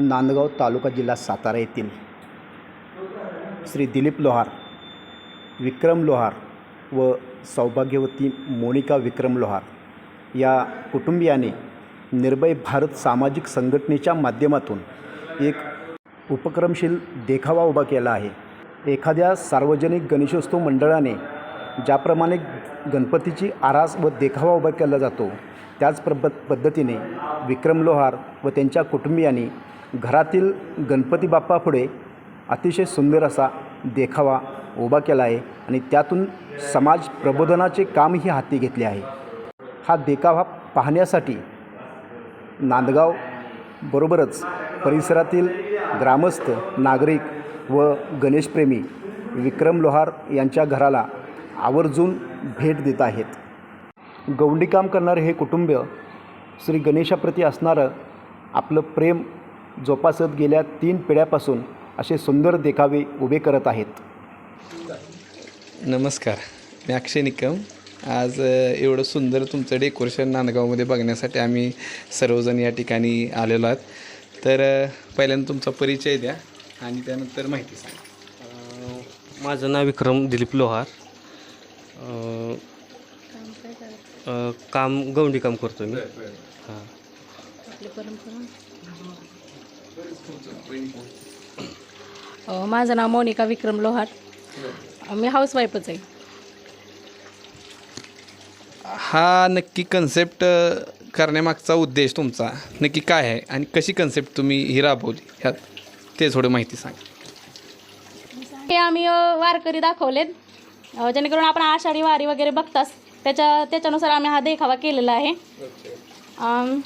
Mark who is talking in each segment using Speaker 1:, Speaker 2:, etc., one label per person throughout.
Speaker 1: नांदगाव तालुका जिल्हा सातारा येथील श्री दिलीप लोहार विक्रम लोहार व सौभाग्यवती मोनिका विक्रम लोहार या कुटुंबियाने निर्भय भारत सामाजिक संघटनेच्या माध्यमातून एक उपक्रमशील देखावा उभा केला आहे. एखाद्या सार्वजनिक गणेशोत्सव मंडळाने ज्याप्रमाणे गणपतीची आरास व देखावा उभा केला जातो त्याच प्रब पद्धतीने विक्रम लोहार व त्यांच्या कुटुंबियांनी घरातील गणपती बाप्पापुढे अतिशय सुंदर असा देखावा उभा केला आहे आणि त्यातून समाज प्रबोधनाचे कामही हाती घेतले आहे. हा देखावा पाहण्यासाठी नांदगाव बरोबरच परिसरातील ग्रामस्थ नागरिक व गणेशप्रेमी विक्रम लोहार यांच्या घराला आवर्जून भेट देत आहेत. गवंडीकाम करणारे हे कुटुंब श्री गणेशाप्रती असणारं आपलं प्रेम जोपासत गेल्या तीन पिढ्यापासून असे सुंदर देखावे उभे करत आहेत.
Speaker 2: नमस्कार मी अक्षय निकम. आज एवढं सुंदर तुमचं डेकोरेशन नांदगावमध्ये बघण्यासाठी आम्ही सर्वजण या ठिकाणी आलेलो आहोत. तर पहिल्यांदा तुमचा परिचय द्या आणि त्यानंतर माहिती सांगा.
Speaker 3: अं, माझं नाव विक्रम दिलीप लोहार. अं, अं, काम गवंडी काम करतो मी. हां.
Speaker 4: अ, माझं नाव मोनिका विक्रम लोहार. अ, मी हाऊसवाईफच आहे.
Speaker 2: हा नक्की कन्सेप्ट करण्यामागचा उद्देश तुमचा नक्की काय आहे आणि कशी कन्सेप्ट तुम्ही ही राबवली? ह्यात ते थोडं माहिती सांगा.
Speaker 4: हे आम्ही अ, वारकरी दाखवलेत. अ, जेणेकरून आपण आषाढी वारी वगैरे बघताच त्याच्या त्याच्यानुसार आम्ही हा देखावा केलेला आहे. अम,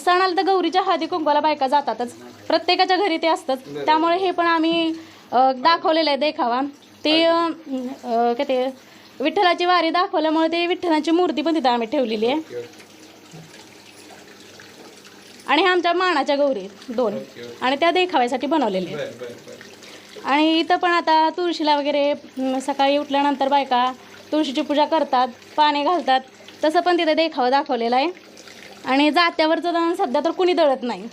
Speaker 4: सणाला तर गौरीच्या हळदी कुंकवाला बायका जातातच. प्रत्येकाच्या घरी ते असतात त्यामुळे हे पण आम्ही दाखवलेलं आहे देखावा. ते काय ते विठ्ठलाची वारी दाखवल्यामुळे ते विठ्ठलाची मूर्ती पण तिथं आम्ही ठेवलेली आहे. आणि ह्या आमच्या मानाच्या गौरी आहेत, दोन. आणि त्या देखाव्यासाठी बनवलेल्या आहेत. आणि इथं पण आता तुळशीला वगैरे सकाळी उठल्यानंतर बायका तुळशीची पूजा करतात पाणी घालतात. तसं पण तिथे देखावा दाखवलेला आहे. आणि जात्यावरचं दळण सध्या तर कुणी दळत नाही.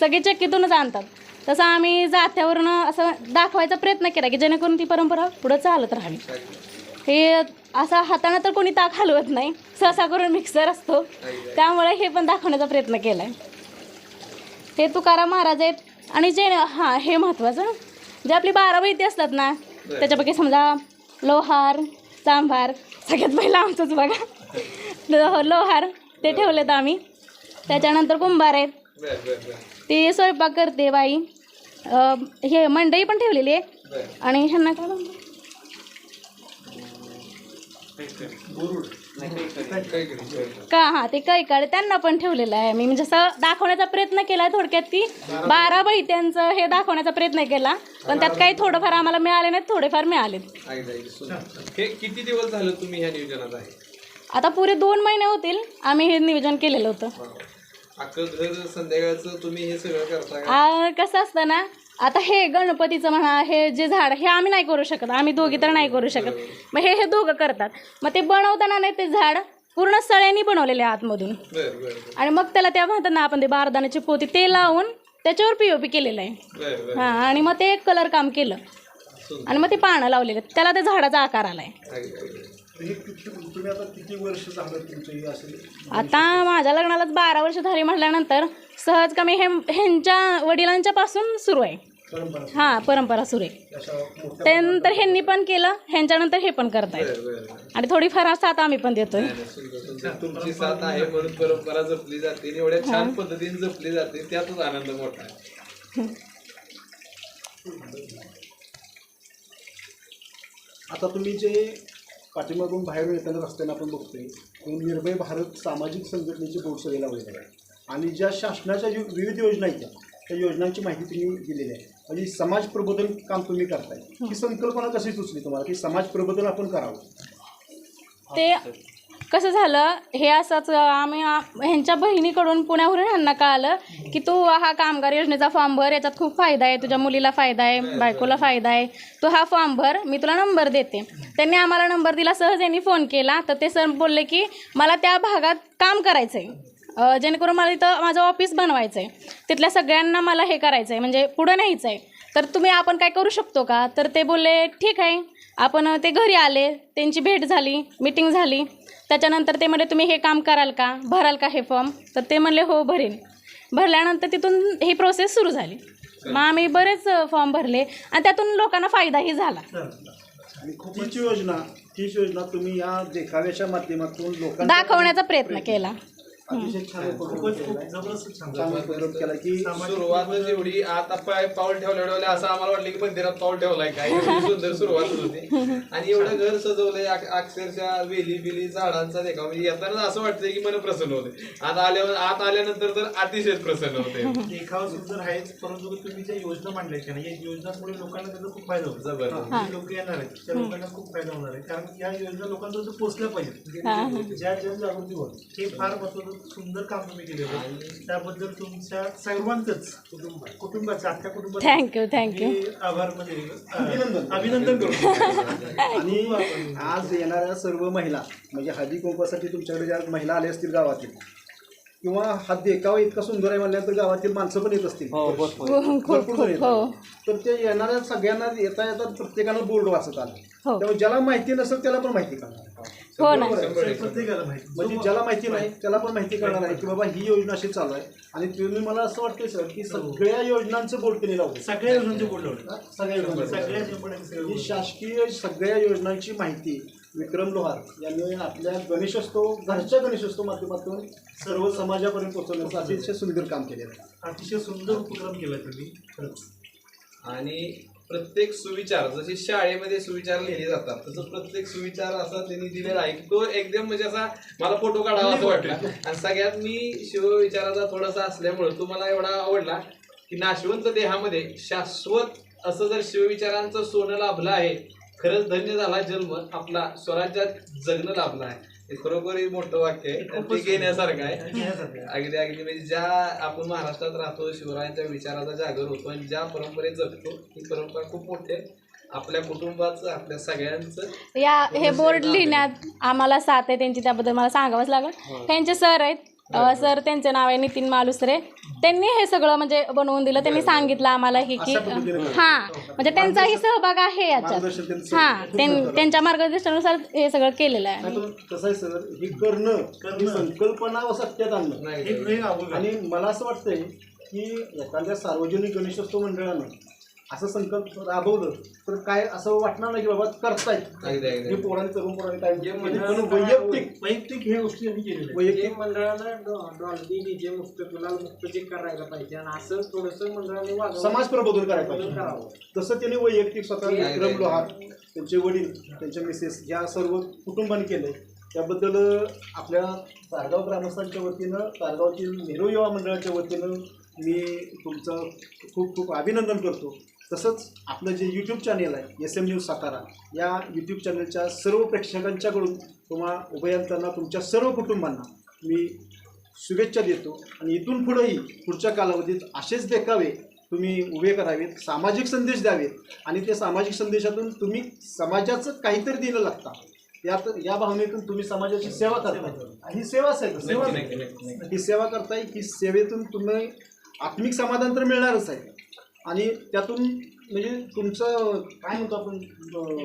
Speaker 4: सगळे चक्कीतूनच आणतात. तसं आम्ही जात्यावरनं असं दाखवायचा प्रयत्न केला की जेणेकरून ती परंपरा पुढं चालत राहावी हे असा हातानं तर कोणी ताक हलवत नाही. सहसा करून मिक्सर असतो. त्यामुळे हे पण दाखवण्याचा प्रयत्न केला आहे हे तुकाराम महाराज आहेत आणि जे हां हे महत्त्वाचं जे आपली बारा बैती असतात ना त्याच्यापैकी समजा लोहार चांभार सगळ्यात पहिला आमचंच बघा. लोहार ते ठेवलेत आम्ही. त्याच्यानंतर कुंभार आहेत. ती स्वयंपाक करते बाई. अं, हे मंडई पण ठेवलेली आहे. आणि ह्यांना काय म्हणतात? का? हां ते कैकाडे त्यांना पण ठेवलेलं आहे. मी म्हणजे असं दाखवण्याचा प्रयत्न केला थोडक्यात की बारा बैत्यांचं हे दाखवण्याचा प्रयत्न केला. पण त्यात काही थोडंफार आम्हाला मिळाले नाहीत थोडेफार मिळाले
Speaker 2: हे किती दिवस झालं तुम्ही ह्या नियोजनात आहे?
Speaker 4: आता पुरे दोन महिने होतील आम्ही हे नियोजन केलेलं होतं.
Speaker 2: अख्खं घर संध्याकाळचं तुम्ही हे सगळं करता का?
Speaker 4: आ, कसं असतं ना आता हे गणपतीचं म्हणा हे जे झाड हे आम्ही नाही करू शकत. आम्ही दोघी तर नाही करू शकत. मग हे हे दोघं करतात. मग ते बनवताना नाही ते झाड पूर्ण सळ्यांनी बनवलेले आहे आतमधून.
Speaker 2: बरं बरं
Speaker 4: आणि मग त्याला त्या म्हणतात ना आपण ते बारदाण्याची पोती ते लावून त्याच्यावर पी केलेलं आहे.
Speaker 2: बरं बरं
Speaker 4: हां आणि मग ते कलर काम केलं. आणि मग ते पानं लावलेले. त्याला ते झाडाचा आकार आलाय. आता माझ्या लग्नालाच बारा वर्ष झाली म्हटल्यानंतर सहज कमी हे ह्यांच्या वडिलांच्या पासून सुरू आहे. हां परंपरा सुरू आहे. त्यानंतर ह्यांनी पण केलं ह्यांच्यानंतर हे पण करतायत. आणि थोडीफार साथ आम्ही पण देतोय.
Speaker 2: तुमची साथ आहे म्हणून परंपरा जपली जाते आणि एवढ्या छान पद्धतीने जपली जाते त्यातच आनंद मोठा आहे.
Speaker 1: आता तुम्ही जे पाठीमागून बाहेर येताना रस्त्यानं आपण बघतोय निर्भय भारत सामाजिक संघटनेचे बोर्ड लावलेले आहे. आणि ज्या शासनाच्या जो विविध योजना आहेत त्या, त्या योजनांची माहिती तुम्ही दिलेली आहे. म्हणजे समाज प्रबोधन काम तुम्ही करताय. ही संकल्पना कशी सुचली तुम्हाला? की समाज प्रबोधन आपण करावं?
Speaker 4: ते कसं झालं हे असंच आम्ही ह्यांच्या बहिणीकडून पुण्यावरून ह्यांना कळालं की तू हा कामगार योजनेचा फॉर्म भर याच्यात खूप फायदा आहे तुझ्या मुलीला फायदा आहे बायकोला फायदा आहे. तू हा फॉर्म भर मी तुला नंबर देते. त्यांनी आम्हाला नंबर दिला सहज यांनी फोन केला. तर ते सर बोलले की मला त्या भागात काम करायचं आहे जेणेकरून मला इथं माझं ऑफिस बनवायचं आहे तिथल्या सगळ्यांना मला हे करायचं आहे म्हणजे पुढं न्यायचं आहे तर तुम्ही आपण काय करू शकतो का? तर ते बोलले ठीक आहे. आपण ते घरी आले त्यांची भेट झाली मीटिंग झाली. त्याच्यानंतर ते म्हणले तुम्ही हे काम कराल का? भराल का हे फॉर्म तर ते म्हणले हो भरेन. भरल्यानंतर तिथून ही प्रोसेस सुरू झाली. मग आम्ही बरेच फॉर्म भरले आणि त्यातून लोकांना फायदाही झाला.
Speaker 1: तीच योजना तीच योजना तुम्ही या देखाव्याच्या माध्यमातून लोकांना
Speaker 4: दाखवण्याचा प्रयत्न केला.
Speaker 1: अतिशय छान उपक्रम केलाय. चांगला उपक्रम केला की
Speaker 2: सुरुवातच एवढी आता पाय पाऊल ठेवल्या असं आम्हाला वाटलं की मंदिरात पाऊल ठेवलाय काय? एवढी सुंदर सुरुवात होती. आणि एवढं घर सजवलंय अक- अक्षरशः वेली बिली झाडांचा देखाव. म्हणजे येताना असं वाटतंय की मन प्रसन्न होते. आत आल्यावर आत आल्यानंतर तर अतिशय प्रसन्न होते.
Speaker 5: देखावा सुंदर आहेच परंतु तुम्ही ज्या योजना मांडल्या की नाही या योजनांमुळे लोकांना त्याचा खूप फायदा होतो.
Speaker 2: जबरदस्त.
Speaker 5: जे लोक येणार आहेत. त्या लोकांना खूप फायदा होणार आहे. कारण या योजना लोकांपर्यंत पोहोचल्या पाहिजेत. ज्या जनजागृती होत हे फार महत्वाचं सुंदर काम तुम्ही केलेलं आहे. त्याबद्दल तुमच्या सर्वांचंच कुटुंब कुटुंबाचं अख्ख्या कुटुंबाचं
Speaker 4: थँक्यू थँक्यू
Speaker 5: मी आभार म्हणजे
Speaker 1: अभिनंदन.
Speaker 5: अभिनंदन करतो
Speaker 1: आणि आज येणाऱ्या सर्व महिला म्हणजे हळदी कुंकवासाठी तुमच्याकडे ज्या महिला आल्या असतील गावातील किंवा हा देखावा इतका सुंदर आहे म्हणल्यानंतर गावातील माणसं पण येत असतील. भरपूर जण येतात.
Speaker 4: हो.
Speaker 1: तर ते येणाऱ्या सगळ्यांना येता येता प्रत्येकानं बोर्ड वाचत आलं.
Speaker 4: हो.
Speaker 1: त्यामुळे ज्याला माहिती नसेल त्याला पण माहिती करणार
Speaker 4: हो ना
Speaker 5: प्रत्येकाला माहिती.
Speaker 1: म्हणजे ज्याला माहिती नाही त्याला पण माहिती करणार आहे की बाबा ही योजना अशी चालू आहे. आणि तुम्ही मला असं वाटतंय सर की सगळ्या योजनांचं बोर्ड त्यांनी लावलं
Speaker 5: सगळ्या योजनांचे बोर्ड लावले
Speaker 1: सगळ्या योजना
Speaker 5: सगळ्या सगळ्या
Speaker 1: ही शासकीय सगळ्या योजनांची माहिती विक्रम लोहार यांनी आपल्या गणेशोत्सव घरच्या गणेशोत्सव माध्यमातून सर्व समाजापर्यंत पोहोचवण्याचं अतिशय सुंदर काम केलेलं आहे.
Speaker 5: अतिशय सुंदर उपक्रम केला तुम्ही. खरंच.
Speaker 2: आणि प्रत्येक सुविचार जसे शाळेमध्ये सुविचार लिहिले जातात तसं प्रत्येक सुविचार असा त्यांनी दिलेला आहे की तो एकदम म्हणजे असा मला फोटो काढावा असं वाटला. आणि सगळ्यात मी शिवविचाराचा थोडासा असल्यामुळं तो मला एवढा आवडला की नाशवंत देहामध्ये शाश्वत असं जर शिवविचारांचं सोनं लाभलं आहे खरंच धन्य झाला जन्म. आपला स्वराज्यात जगणं लाभलं आहे. हे खरोखरही मोठं वाक्य आहे. ते घेण्यासारखं आहे. अगदी अगदी. म्हणजे ज्या आपण महाराष्ट्रात राहतो शिवरायांच्या विचाराचा जागर होतो आणि ज्या परंपरेत जगतो ही परंपरा खूप मोठी आहे. आपल्या कुटुंबाचं आपल्या सगळ्यांचं.
Speaker 4: या हे बोर्ड लिहिण्यात आम्हाला साथ आहे. त्यांची त्याबद्दल मला सांगावंच लागेल. त्यांचे सर आहेत. सर त्यांचे नाव आहे नितीन मालुसरे. त्यांनी हे सगळं म्हणजे बनवून दिलं. त्यांनी सांगितलं आम्हाला ही की हां. म्हणजे त्यांचाही सहभाग आहे याच्यात. हां. त्यांच्या मार्गदर्शनानुसार हे सगळं केलेलं आहे.
Speaker 1: नाही पण कसं आहे सर हे करणं ही संकल्पना सत्यात आणणं. आणि मला असं वाटतंय की एखाद्या सार्वजनिक गणेशोत्सव मंडळानं असं संकल्प राबवलं तर काय असं वाटणार नाही की बाबा करतायत
Speaker 2: अगदी
Speaker 1: हे पोरांनी तरुण पोरांनी काय
Speaker 6: जे
Speaker 1: केलं.
Speaker 6: मंडळानं
Speaker 1: पण वैयक्तिक
Speaker 5: वैयक्तिक ह्या गोष्टी आम्ही केलेल्या.
Speaker 1: वैयक्तिक
Speaker 6: डॉ- डॉल्बी डीजे मुक्त गुलाल मुक्त जे करायला पाहिजे आणि असं थोडंसं मंडळाने वागवलं
Speaker 1: समाज प्रबोधन करायला
Speaker 6: बदल
Speaker 1: पाहिजे
Speaker 6: करावं
Speaker 1: तसं त्यांनी वैयक्तिक स्वतः
Speaker 2: नाही,
Speaker 1: विक्रम. लोहार त्यांचे वडील त्यांचे मिसेस या सर्व कुटुंबाने केलंय त्याबद्दल आपल्या तारगाव ग्रामस्थांच्या वतीनं तारगावतील नेहरू युवा मंडळाच्या वतीनं मी तुमचं खूप खूप अभिनंदन करतो. तसंच आपलं जे यूट्यूब चॅनेल आहे एस एम न्यूज सातारा या यूट्यूब चॅनलच्या सर्व प्रेक्षकांच्याकडून तुम्हा उभयंतांना तुमच्या सर्व कुटुंबांना मी शुभेच्छा देतो. आणि इथून पुढेही पुढच्या कालावधीत असेच देखावे तुम्ही उभे करावेत सामाजिक संदेश द्यावेत. आणि त्या सामाजिक संदेशातून तुम्ही समाजाचं काहीतरी दिलं लागता. यात या भावनेतून तुम्ही समाजाची सेवा करताय ही सेवाच आहे सेवा. ही सेवा करताय ही सेवेतून तुम्ही आत्मिक समाधान तर मिळणारच आहे. आणि त्यातून म्हणजे तुमचं काय म्हणतो आपण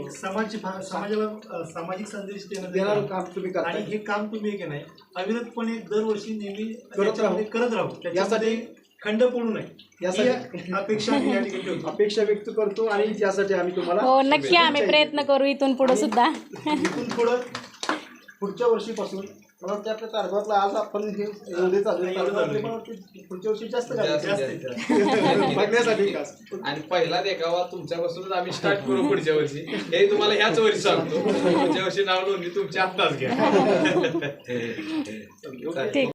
Speaker 5: समाज भा- समाजाला सामाजिक संदेश
Speaker 1: देणारं
Speaker 5: काम.
Speaker 1: तुम्ही
Speaker 5: आणि
Speaker 1: करताय
Speaker 5: हे काम तुम्ही की नाही अविरतपणे दरवर्षी नेहमी
Speaker 1: करत राहू.
Speaker 5: करत राहू. त्याच्यामध्ये खंड पडू नये.
Speaker 1: यासाठी-
Speaker 5: अपेक्षा
Speaker 1: अपेक्षा व्यक्त करतो आणि त्यासाठी आम्ही तुम्हाला
Speaker 4: हो नक्की आम्ही प्रयत्न करू इथून पुढे सुद्धा.
Speaker 1: इथून पुढं पुढच्या वर्षीपासून आपल्या आज आपण हे एवढे चालू आहे. पुढच्या वर्षी जास्त काय
Speaker 2: जास्त,
Speaker 5: जास्त.
Speaker 2: जास्त.
Speaker 1: बघण्यासाठी खास
Speaker 2: आणि पहिला देखावा तुमच्यापासूनच आम्ही स्टार्ट करू पुढच्या वर्षी. हे तुम्हाला ह्याच वर्षी सांगतो. पुढच्या वर्षी नाव नोंदणी तुमची आत्ताच घ्या.
Speaker 4: ठीक.